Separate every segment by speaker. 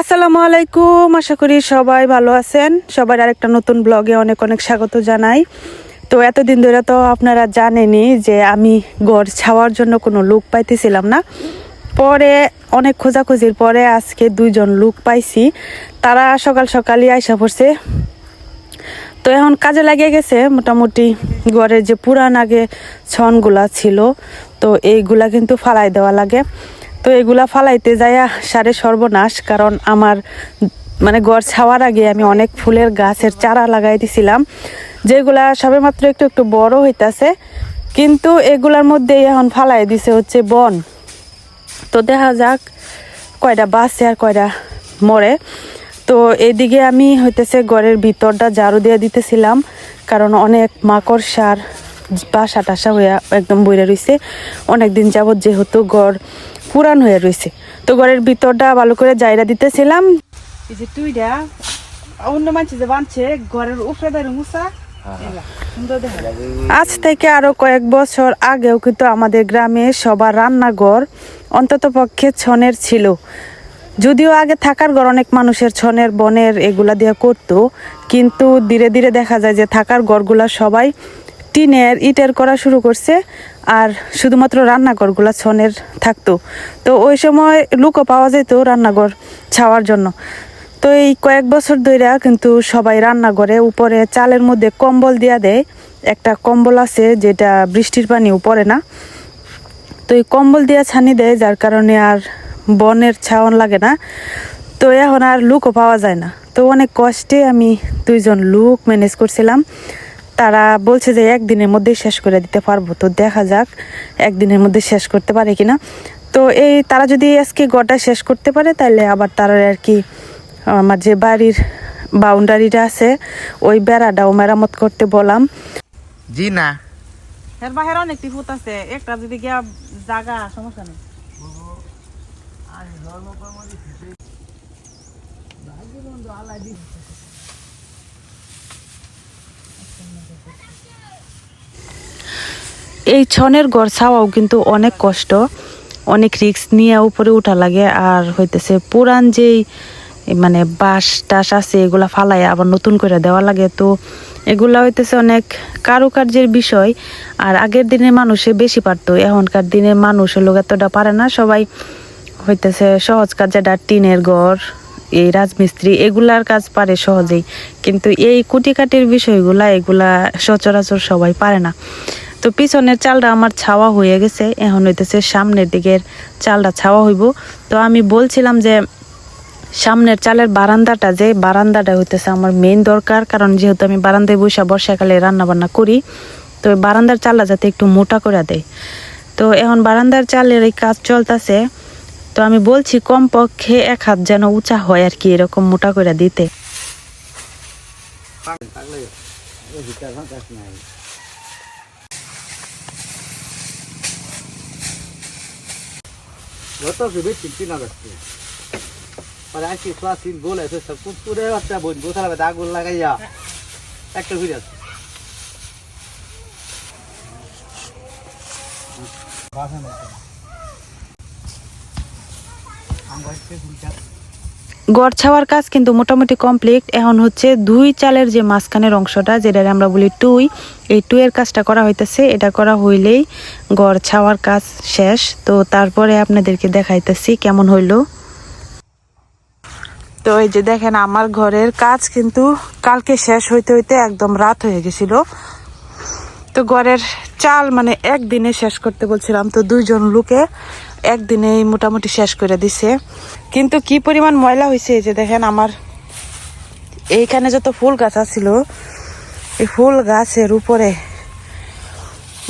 Speaker 1: আসসালামু আলাইকুম, আশা করি সবাই ভালো আছেন। সবার আরেকটা নতুন ব্লগে অনেক অনেক স্বাগত জানাই। তো এতদিন ধরে তো আপনারা জানেনই যে আমি ঘর ছাওয়ার জন্য কোনো লুক পাইতেছিলাম না। পরে অনেক খোঁজাখুঁজির পরে আজকে দুইজন লুক পাইছি। তারা সকাল সকালই আইসা পড়ছে। তো এখন কাজে লাগিয়ে গেছে। মোটামুটি ঘরের যে পুরান আগে ছনগুলা ছিল, তো এইগুলা কিন্তু ফালাই দেওয়া লাগে। তো এগুলা ফালাইতে যাইয়া সারে সর্বনাশ, কারণ আমার মানে ঘর ছাওয়ার আগে আমি অনেক ফুলের গাছের চারা লাগাই দিছিলাম, যেগুলা সবে মাত্র একটু একটু বড় হইতাছে, কিন্তু এগুলার মধ্যে এখন ফালাই দিছে হচ্ছে বন। তো দেখা যাক কয়টা বাসে আর কয়টা মরে। তো এদিকে আমি হইতেছে ঘরের ভিতরটা ঝাড়ু দিয়ে দিতেছিলাম, কারণ অনেক মাকড় সার বাসা টাসা হইয়া একদম বইরে রইছে। অনেক দিন যাবত যেহেতু ঘর পুরান হয়ে রয়েছে। তো ঘরের ভিতরটা ভালো করে জায়গা দিতেছিলাম। এই যে তুইটা অন্য মানুষ যে বানছে ঘরের উপরে দাঁড়িয়ে মুসা। আজ থেকে আরও কয়েক বছর আগেও কিন্তু আমাদের গ্রামে সবার রান্নাঘর অন্তত পক্ষে ছনের ছিল। যদিও আগে থাকার ঘর অনেক মানুষের ছনের বনের এগুলা দিয়ে করতো কিন্তু ধীরে ধীরে দেখা যায় যে থাকার ঘরগুলা সবাই টিনের ইটের করা শুরু করছে আর শুধুমাত্র রান্নাঘরগুলা ছনের থাকতো। তো ওই সময় লুকো পাওয়া যেত রান্নাঘর ছাওয়ার জন্য। তো এই কয়েক বছর ধরে কিন্তু সবাই রান্নাঘরে উপরে চালের মধ্যে কম্বল দিয়া দেয়। একটা কম্বল আছে যেটা বৃষ্টির পানিও পড়ে না। তো এই কম্বল দিয়া ছানি দেয়, যার কারণে আর বনের ছাওন লাগে না। তো এখন আর লুকও পাওয়া যায় না। তো অনেক কষ্টে আমি দুইজন লুক ম্যানেজ করছিলাম। তারা বলছে যে একদিনের মধ্যেই শেষ করে দিতে পারব। তো দেখা যাক একদিনের মধ্যে শেষ করতে পারে কিনা। তো এই তারা যদি আজকে গড়টা শেষ করতে পারে তাহলে আবার তারা আর কি আমার যে বাড়ির বাউন্ডারিটা আছে ওই বেড়াটাও মেরামত করতে বললাম।
Speaker 2: জি না।
Speaker 1: এর বাহির অনেকটি ফুট আছে একটা যদি গিয়া জাগা সমস্যা নেই। এই ছনের গড় ছাওয়াও কিন্তু অনেক কষ্ট, অনেক রিস্ক নিয়ে উপরে উঠা লাগে। আর হইতেছে পুরান যেই মানে বাঁশ টাস আছে, এগুলা ফালাই আবার নতুন করে দেওয়া লাগে। তো এগুলা হইতেছে অনেক কারুকার্যের বিষয়। আর আগের দিনের মানুষে বেশি পারতো, এখনকার দিনের মানুষ লোক এতটা পারে না। সবাই হইতেছে সহজ কাজ, যেটা টিনের ঘর এই রাজমিস্ত্রি, এগুলার কাজ পারে সহজেই। কিন্তু এই কুটিকাটির বিষয়গুলা, এগুলা সচরাচর সবাই পারে না। তো পিছনের চালটা আমার ছাওয়া হয়ে গেছে। এখন হইতেছে সামনের দিকের চালটা ছাওয়া হইব। তো আমি বলছিলাম যে, সামনের চালের বারান্দাটা যে, বারান্দাটা হইতেছে আমার মেইন দরকার। কারণ যেহেতু আমি বারান্দায় বসে বর্ষাকালে রান্না বান্না করি, তো বারান্দার চালটা যাতে একটু মোটা করে দেয়। তো এখন বারান্দার চালের এই কাজ চলতেছে। তো আমি বলছি, কমপক্ষে এক হাত যেন উঁচা হয় আর কি, এরকম মোটা করে দিতে।
Speaker 3: যত সুবিধ চিন্তি না করতে পরে আসি ক্লাস তিন গোল আছে, সব কুকুরে একটা বোন গোসালা বেদা গোল লাগাইয়া একটা ঘুরে আছে
Speaker 1: গড় ছাওয়ার কাজ কিন্তু মোটামুটি কমপ্লিট এখন হচ্ছে দুই চালের যে মাঝখানের অংশটা যেটা আমরা বলি টুই, এই টুয়ের কাজটা করা হইতেছে। এটা করা হইলেই গড় ছাওয়ার কাজ শেষ। তো তারপরে আপনাদেরকে দেখাইতেছি কেমন হইল। তো এই যে দেখেন, আমার ঘরের কাজ কিন্তু কালকে শেষ হইতে হইতে একদম রাত হয়ে গেছিল। তো ঘরের চাল মানে একদিনে শেষ করতে বলছিলাম, তো দুইজন লোকে একদিনেই মোটামুটি শেষ করে দিছে। কিন্তু কি পরিমাণ ময়লা হয়েছে যে দেখেন আমার, এইখানে যত ফুল গাছ আছিল, এই ফুল গাছের উপরে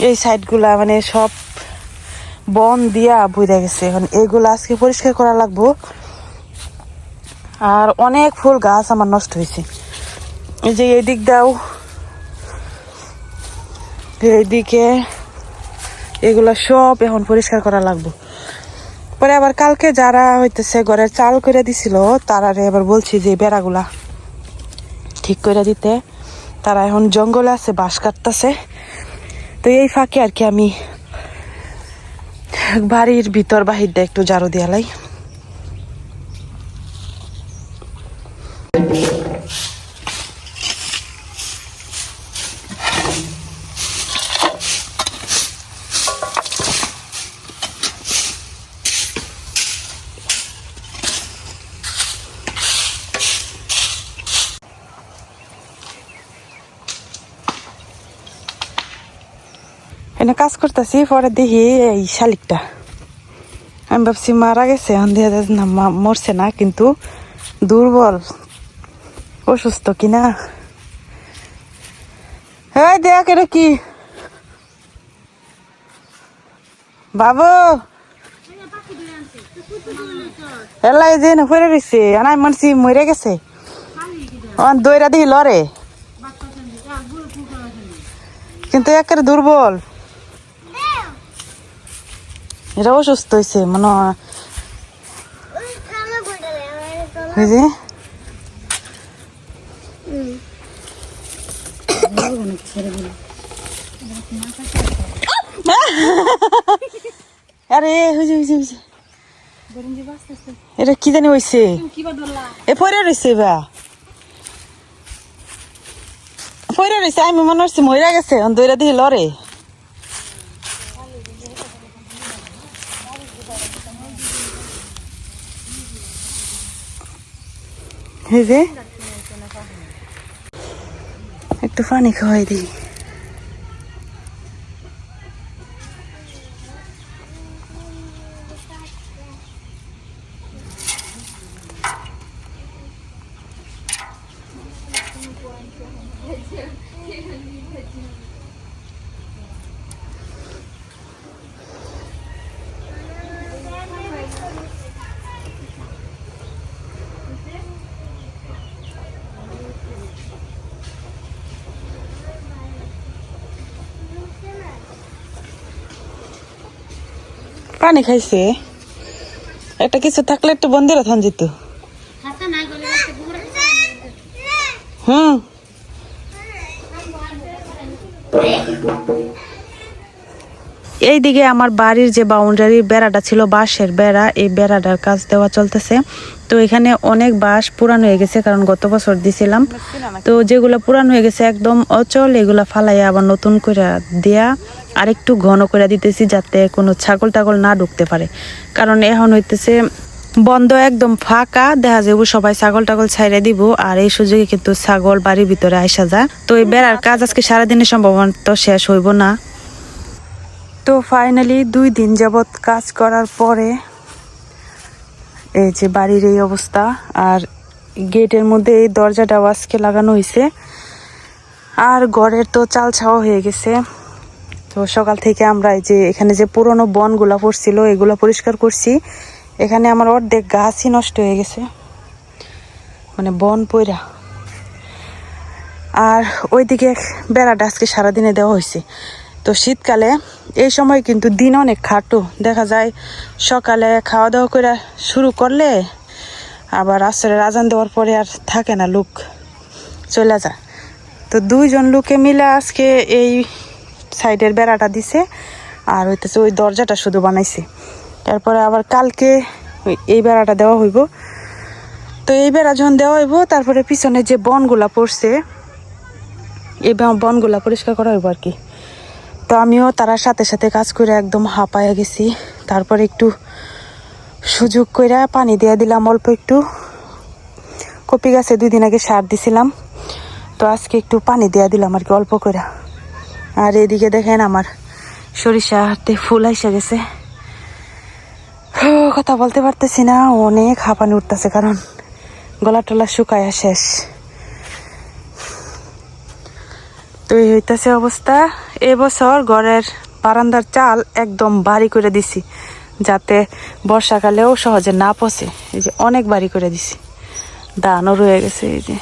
Speaker 1: এই সাইডগুলা মানে সব বন দিয়া বইরা গেছে। এখন এইগুলা আজকে পরিষ্কার করা লাগবো। আর অনেক ফুল গাছ আমার নষ্ট হয়েছে এই যে এই দিক দাও এইদিকে এগুলা সব এখন পরিষ্কার করা লাগবে। পরে আবার কালকে যারা হইতেছে ঘরের চাল করে দিছিল তারা এবার বলছি যে বেড়াগুলা ঠিক করে দিতে। তারা এখন জঙ্গলে আছে, বাঁশ কাটতেছে। তো এই ফাঁকে আর কি আমি বাড়ির ভিতর বাহির দিয়ে একটু ঝাড়ু দিয়ালাই কাজ করতেছি, পরে দেখি এই শালিকটা। আমি ভাবছি, মারা গেছে না মরছে না, কিন্তু দুর্বল, অসুস্থ কিনা। হ্যাঁ দেখ, এটা কি? বাবু! এলাই যে ফেরে রয়েছে আমি মানছি মরে গেছে। দইরা দিহি লরে। কিন্তু একেবারে দুর্বল। এটা অসুস্থ হয়েছে মনে হয় যে আরে কি জানি হয়েছে এ পরে রয়েছে বা। পরে রয়েছে আমি মনে হচ্ছে মহিলা গেছে দইরা দিয়ে লরে। এই যে। একটু পানি খাওয়াই দিই। পানি খাইছে। একটা কিছু থাকলে একটু বন্দির থান যেত হুম। এইদিকে আমার বাড়ির যে বাউন্ডারির বেড়াটা ছিল, বাঁশের বেড়া, এই বেড়াটার কাজ দেওয়া চলতেছে। তো এখানে অনেক বাঁশ পুরান হয়ে গেছে, কারণ গত বছর দিছিলাম। তো যেগুলো পুরান হয়ে গেছে একদম অচল, এগুলা ফালাইয়া আবার নতুন করে দেয়া। আর একটু ঘন করে দিতেছি যাতে কোনো ছাগল টাগল না ঢুকতে পারে। কারণ এখন হইতেছে বন্ধ একদম ফাঁকা, দেখা যাব সবাই ছাগল টাগল ছাইরে দিব, আর এই সুযোগে কিন্তু ছাগল বাড়ির ভিতরে আইসা যায়। তো এই বেড়ার কাজ আজকে সারাদিনের সম্ভবত শেষ হইব না। তো ফাইনালি দুই দিন যাবৎ কাজ করার পরে এই যে বাড়ির এই অবস্থা, আর গেটের মধ্যে এই দরজাটাও আজকে লাগানো হয়েছে আর ঘরের তো চাল ছাওয়া হয়ে গেছে। তো সকাল থেকে আমরা এই যে এখানে যে পুরনো বনগুলা পড়ছিল, এগুলো পরিষ্কার করছি। এখানে আমার অর্ধেক গাছই নষ্ট হয়ে গেছে। মানে বন পইরা। আর ওইদিকে বেড়াটা আজকে সারাদিনে দেওয়া হয়েছে। তো শীতকালে এই সময় কিন্তু দিন অনেক খাটো। দেখা যায় সকালে খাওয়া দাওয়া করে শুরু করলে আবার আসরের আজান দেওয়ার পরে আর থাকে না লোক। চলে যায়। তো দুইজন লোকে মিলে আজকে এই সাইডের বেড়াটা দিছে, আর হইতেছে ওই দরজাটা শুধু বানাইছে। তারপরে আবার কালকে এই বেড়াটা দেওয়া হইব। তো এই বেড়া যখন দেওয়া হইব, তারপরে পিছনে যে বনগুলা পড়ছে, এই বনগুলা পরিষ্কার করা হইব আর কি তো আমিও তার সাথে সাথে কাজ করে একদম হাঁপায়া গেছি। তারপরে একটু সুযোগ করে পানি দিয়ে দিলাম অল্প একটু। কপি গাছে দুই দিন আগে সার দিছিলাম। তো আজকে একটু পানি দিয়ে দিলাম আর কি অল্প করে আর এদিকে দেখেন আমার সরিষা হাতে ফুল এসে গেছে। কথা বলতে পারতেছি না, অনেক হাঁপানি উঠতেছে, কারণ গলা টলা শুকায়া শেষ। তো এই হইতাছে অবস্থা। এবছর ঘরের বারান্দার চাল একদম বাড়ি করে দিছি, যাতে বর্ষাকালেও সহজে না পচে। এই যে অনেক বাড়ি করে দিছি। দানও রয়ে গেছে, এই যে।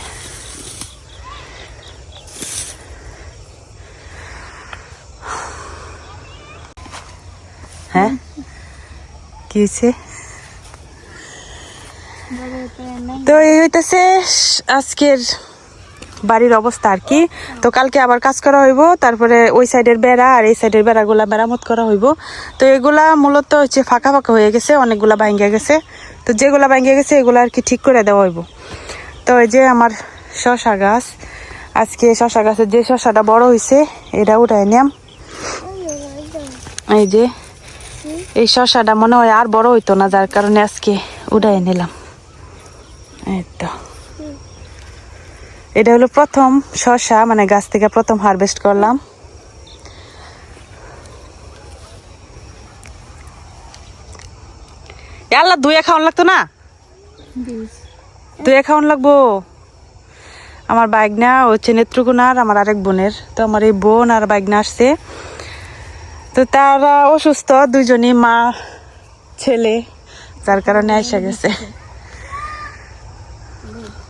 Speaker 1: হ্যাঁ? কি হয়েছে তো এই হইতেছে আজকের বাড়ির অবস্থা আর কি। তো কালকে আবার কাজ করা হইব, তারপরে ওই সাইডের বেড়া আর এই সাইডের বেড়াগুলা মেরামত করা হইব। তো এগুলা মূলত হচ্ছে ফাঁকা ফাঁকা হয়ে গেছে, অনেকগুলা ভাঙ্গিয়া গেছে। তো যেগুলা ভাঙ্গিয়া গেছে, এগুলো আর কি ঠিক করে দেওয়া হইব। তো এই যে আমার শশা গাছ, আজকে শশা গাছের যে শশাটা বড় হয়েছে এটা উঠাই নিলাম এই যে এই শশাটা মনে হয় আর বড় হইতো না যার কারণে আজকে উড়াই নিলাম। এই তো। এটা হলো প্রথম শশা মানে গাছ থেকে প্রথম হারভেস্ট করলাম। আল্লাহ দুয়ে খাওয়ান লাগতো না? দুই খাওয়ান লাগবো? আমার বাইক না হচ্ছে নেত্রকোনার আমার আরেক বোনের। তো আমার এই বোন আর বাইক না আসছে। তো তারা অসুস্থ দুজনই মা ছেলে যার কারণে এসে গেছে।